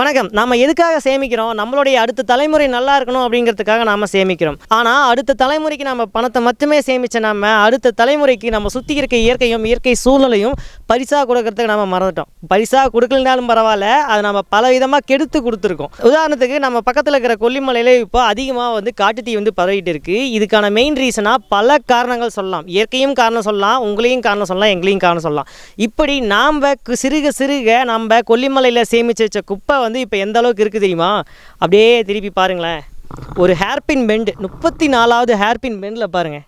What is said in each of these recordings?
வணக்கம். நம்ம எதுக்காக சேமிக்கிறோம்? நம்மளுடைய அடுத்த தலைமுறை நல்லா இருக்கணும் அப்படிங்கிறதுக்காக நாம் சேமிக்கிறோம். ஆனால் அடுத்த தலைமுறைக்கு நம்ம பணத்தை மட்டுமே சேமிச்ச நம்ம அடுத்த தலைமுறைக்கு நம்ம சுற்றி இருக்க இயற்கையும் இயற்கை சூழ்நிலையும் பரிசாக கொடுக்கறதுக்கு நம்ம மறந்துட்டோம். பரிசாக கொடுக்கலனாலும் பரவாயில்ல அதை நம்ம பல விதமாக கெடுத்து கொடுத்துருக்கோம். உதாரணத்துக்கு நம்ம பக்கத்தில் இருக்கிற கொல்லிமலையில் இப்போ அதிகமாக வந்து காட்டுத்தீ வந்து பரவிட்டு இருக்கு. இதுக்கான மெயின் ரீசனாக பல காரணங்கள் சொல்லலாம். இயற்கையும் காரணம் சொல்லலாம் உங்களையும் காரணம் சொல்லலாம் எங்களையும் காரணம் சொல்லலாம். இப்படி நாம் சிறுக சிறுக நம்ம கொல்லிமலையில் சேமித்து வச்ச குப்பை வந்து இப்போ எந்த அளவுக்கு இருக்குது தெரியுமா? அப்படியே திருப்பி பாருங்களேன். ஒரு ஹேர்பின் பெண்டு முப்பத்தி நாலாவது ஹேர்பின் பெண்டில் பாருங்கள்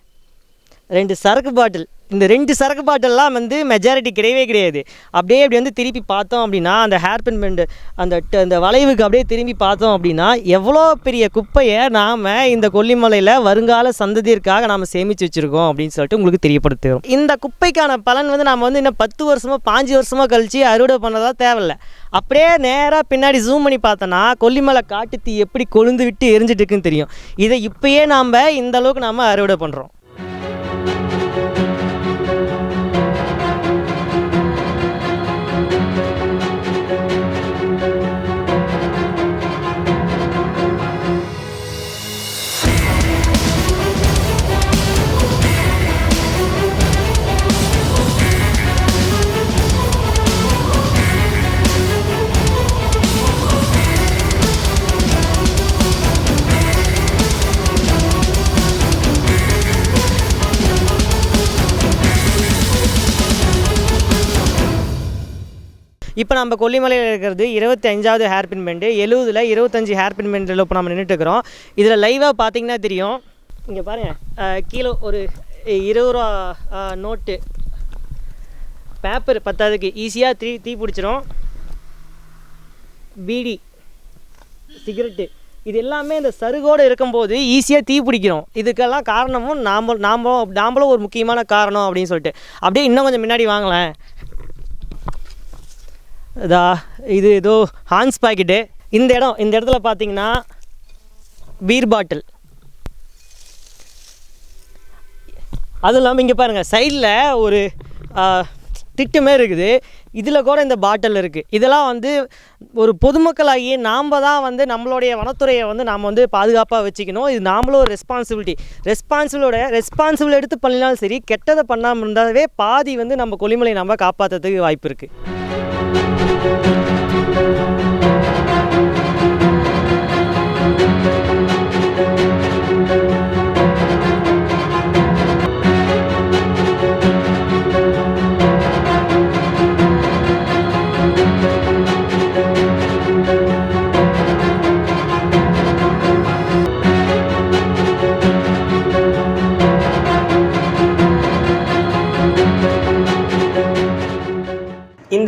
ரெண்டு சரக்கு பாட்டில். இந்த ரெண்டு சரக்கு பாட்டெல்லாம் வந்து மெஜாரிட்டி கிடையவே கிடையாது. அப்படியே அப்படி வந்து திருப்பி பார்த்தோம் அப்படின்னா அந்த ஹேர்பின் பெண்டு அந்த ட- அந்த வளைவுக்கு அப்படியே திரும்பி பார்த்தோம் அப்படின்னா எவ்வளோ பெரிய குப்பையை நாம் இந்த கொல்லிமலையில் வருங்கால சந்ததியிற்காக நாம் சேமித்து வச்சுருக்கோம் அப்படின்னு சொல்லிட்டு உங்களுக்கு தெரியப்படுத்துகிறோம். இந்த குப்பைக்கான பலன் வந்து நம்ம வந்து இன்னும் பத்து வருஷமாக பாஞ்சு வருஷமாக கழித்து அறுவடை பண்ணதாக தேவையில்ல. அப்படியே நேராக பின்னாடி ஜூம் பண்ணி பார்த்தோன்னா கொல்லிமலை காட்டுத்தீ எப்படி கொழுந்து விட்டு எரிஞ்சிட்டு இருக்குன்னு தெரியும். இதை இப்பயே நாம் இந்த அளவுக்கு நாம் அறுவடை பண்ணுறோம் இப்போ நம்ம கொல்லிமலையில் இருக்கிறது இருபத்தி அஞ்சாவது ஹேர்பின் பெண்டு எழுபதில் இருபத்தஞ்சி ஹேர்பின் பெண்டில் இப்போ நம்ம நின்றுட்டு இருக்கிறோம் இதில் லைவாக பார்த்தீங்கன்னா தெரியும். இங்கே பாருங்கள் கீழே ஒரு இருபது ரூபா நோட்டு பேப்பர் பத்தாவதுக்கு ஈஸியாக தீ தீ பிடிச்சிரும். பீடி சிகரெட்டு இது எல்லாமே இந்த சருகோடு இருக்கும்போது ஈஸியாக தீ பிடிக்கிறோம். இதுக்கெல்லாம் காரணமும் நாம் நாம் நாம்பளும் ஒரு முக்கியமான காரணம் அப்படின்னு சொல்லிட்டு. அப்படியே இன்னும் கொஞ்சம் முன்னாடி வாங்கலேன் இதா இது ஏதோ ஹான்ஸ் பாக்கெட்டு இந்த இடம் இந்த இடத்துல பார்த்தீங்கன்னா பீர் பாட்டில் அதுவும் இல்லாமல் இங்கே பாருங்கள் சைடில் ஒரு திட்டமே இருக்குது. இதில் கூட இந்த பாட்டில் இருக்குது இதெல்லாம் வந்து ஒரு பொதுமக்களாகி நாம் தான் வந்து நம்மளுடைய வனத்துறையை வந்து நாம் வந்து பாதுகாப்பாக வச்சுக்கணும். இது நாமளும் ஒரு ரெஸ்பான்சிபிலிட்டி ரெஸ்பான்சிபிளோட ரெஸ்பான்சிபிள் எடுத்து பண்ணினாலும் சரி கெட்டதை பண்ணாமல் இருந்தாவே பாதி வந்து நம்ம கொல்லிமலை நம்ம காப்பாற்றுறதுக்கு வாய்ப்பு இருக்குது இந்த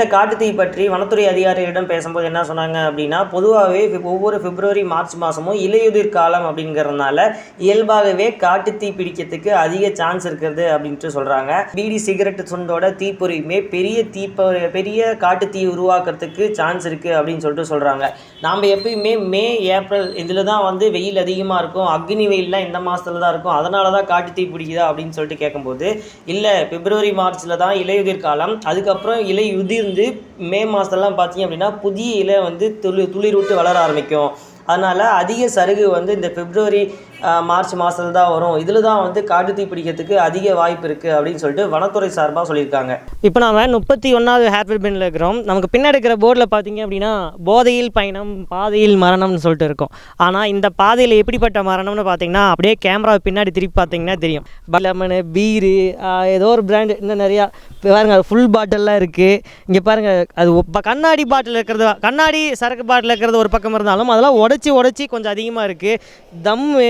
காட்டுத்தீ பற்றி வனத்துறை அதிகாரிகளிடம் பேசும்போது என்ன சொன்னாங்க அப்படின்னா பொதுவாகவே ஒவ்வொரு பிப்ரவரி மார்ச் மாதமும் இலையுதிர் காலம் அப்படிங்கிறதுனால இயல்பாகவே காட்டுத்தீ பிடிக்கிறதுக்கு அதிக சான்ஸ் இருக்கிறது அப்படின்ட்டு சொல்கிறாங்க பீடி சிகரெட் சுண்டோட தீப்பொறியுமே பெரிய தீப்ப பெரிய காட்டுத்தீ உருவாக்குறதுக்கு சான்ஸ் இருக்குது அப்படின்னு சொல்லிட்டு சொல்கிறாங்க நாம் எப்பயுமே மே ஏப்ரல் இதில் தான் வந்து வெயில் அதிகமாக இருக்கும் அக்னி வெயில்லாம் இந்த மாதத்துல தான் இருக்கும் அதனால தான் காட்டுத்தீ பிடிக்குதா அப்படின்னு சொல்லிட்டு கேட்கும்போது இல்லை பிப்ரவரி மார்ச்சில் தான் இலையுதிர் காலம் அதுக்கப்புறம் இலையுதிர் உதிர்ந்து மே மாதத்துலலாம் பார்த்தீங்க அப்படின்னா புதிய இலை வந்து துளி துளிர் விட்டு வளர ஆரம்பிக்கும். அதனால் அதிக சருகு வந்து இந்த பிப்ரவரி மார்ச் மாதத்துல தான் வரும். இதில் தான் வந்து காட்டுத்தீ பிடிக்கிறதுக்கு அதிக வாய்ப்பு இருக்குது அப்படின்னு சொல்லிட்டு வனத்துறை சார்பாக சொல்லியிருக்காங்க. இப்போ நாம் முப்பத்தி ஒன்றாவது ஹேர்பின் பெண்ணில் இருக்கிறோம். நமக்கு பின்னாடி இருக்கிற போர்டில் பார்த்தீங்க அப்படின்னா போதையில் பயணம் பாதையில் மரணம்னு சொல்லிட்டு இருக்கும். ஆனால் இந்த பாதையில் எப்படிப்பட்ட மரணம்னு பார்த்தீங்கன்னா அப்படியே கேமரா பின்னாடி திருப்பி பார்த்தீங்கன்னா தெரியும். லெமனு பீரு ஏதோ ஒரு பிராண்டு இன்னும் நிறையா இப்போ பாருங்க ஃபுல் பாட்டிலெலாம் இருக்குது இங்கே பாருங்கள் அது கண்ணாடி பாட்டில் இருக்கிறது கண்ணாடி சரக்கு பாட்டில் இருக்கிறது ஒரு பக்கம் இருந்தாலும் அதெல்லாம் உடச்சி உடச்சி உடச்சி கொஞ்சம் அதிகமாக இருக்குது தம்மு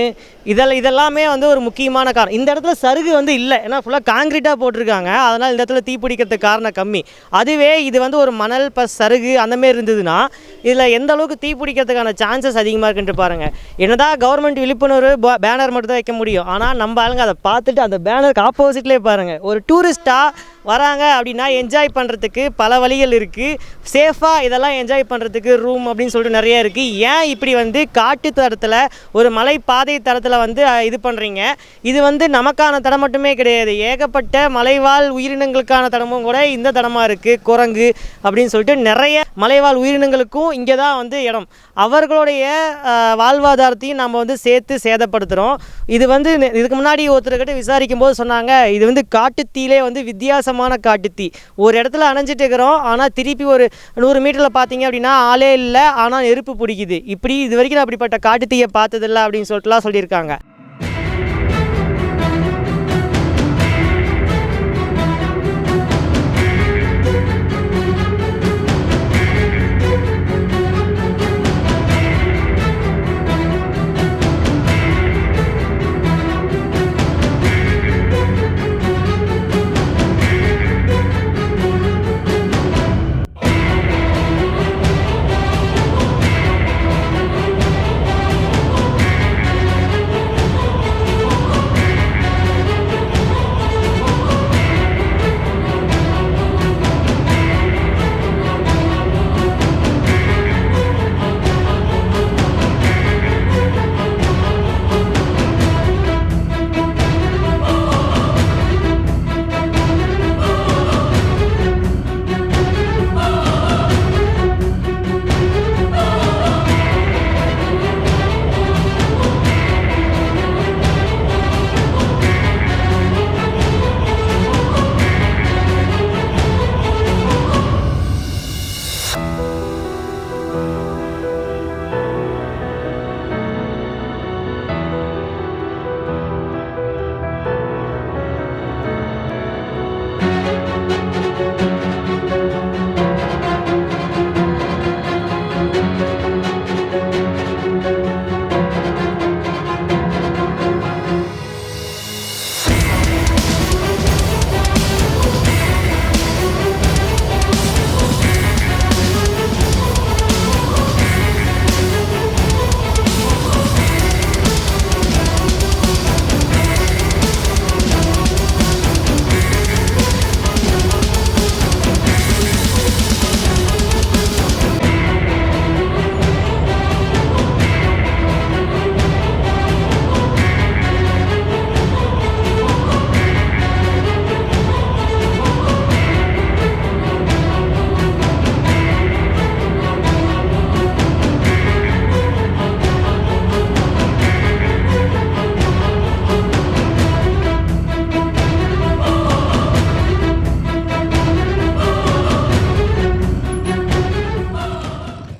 இதெல்லாம் இதெல்லாமே வந்து ஒரு முக்கியமான காரணம். இந்த இடத்துல சருகு வந்து இல்லை. ஏன்னா ஃபுல்லாக காங்கிரீட்டாக போட்டிருக்காங்க. அதனால் இந்த இடத்துல தீப்பிடிக்கிறதுக்கு காரணம் கம்மி. அதுவே இது வந்து ஒரு மணல் ப்ளஸ் சருகு அந்தமாரி இருந்ததுன்னா இதில் எந்த அளவுக்கு தீப்பிடிக்கிறதுக்கான சான்சஸ் அதிகமாக இருக்குன்ட்டு பாருங்கள் என்னதான் கவர்மெண்ட் விழிப்புணர்வு பேனர் மட்டும் தான் வைக்க முடியும். ஆனால் நம்ம ஆளுங்க அதை பார்த்துட்டு அந்த பேனருக்கு ஆப்போசிட்லேயே பாருங்கள் ஒரு டூரிஸ்ட்டாக வராங்க அப்படின்னா என்ஜாய் பண்ணுறதுக்கு பல வழிகள் இருக்குது சேஃபாக இதெல்லாம் என்ஜாய் பண்ணுறதுக்கு ரூம் அப்படின்னு சொல்லிட்டு நிறைய இருக்குது ஏன் இப்படி வந்து காட்டு தரத்தில் ஒரு மலை பாதை தரத்தில் வந்து இது பண்ணுறீங்க இது வந்து நமக்கான தடம் மட்டுமே கிடையாது. ஏகப்பட்ட மலைவாழ் உயிரினங்களுக்கான தடமும் கூட இந்த தடமாக இருக்குது குரங்கு அப்படின்னு சொல்லிட்டு நிறைய மலைவாழ் உயிரினங்களுக்கும் இங்கே தான் வந்து இடம். அவர்களுடைய வாழ்வாதாரத்தையும் நம்ம வந்து சேர்த்து சேதப்படுத்துகிறோம் இது வந்து இதுக்கு முன்னாடி ஒருத்தர்கிட்ட விசாரிக்கும் போது சொன்னாங்க இது வந்து காட்டுத்தீலே வந்து வித்தியாசமான காட்டுத்தீ ஒரு இடத்துல அணைஞ்சிட்டு இருக்கிறோம் ஆனால் திருப்பி ஒரு நூறு மீட்டரில் பார்த்தீங்க அப்படின்னா ஆளே இல்லை ஆனால் நெருப்பு பிடிக்குது. இப்படி இது வரைக்கும் அப்படிப்பட்ட காட்டுத்தீயை பார்த்ததில்ல அப்படின்னு சொல்லிட்டுலாம் சொல்லியிருக்காங்க.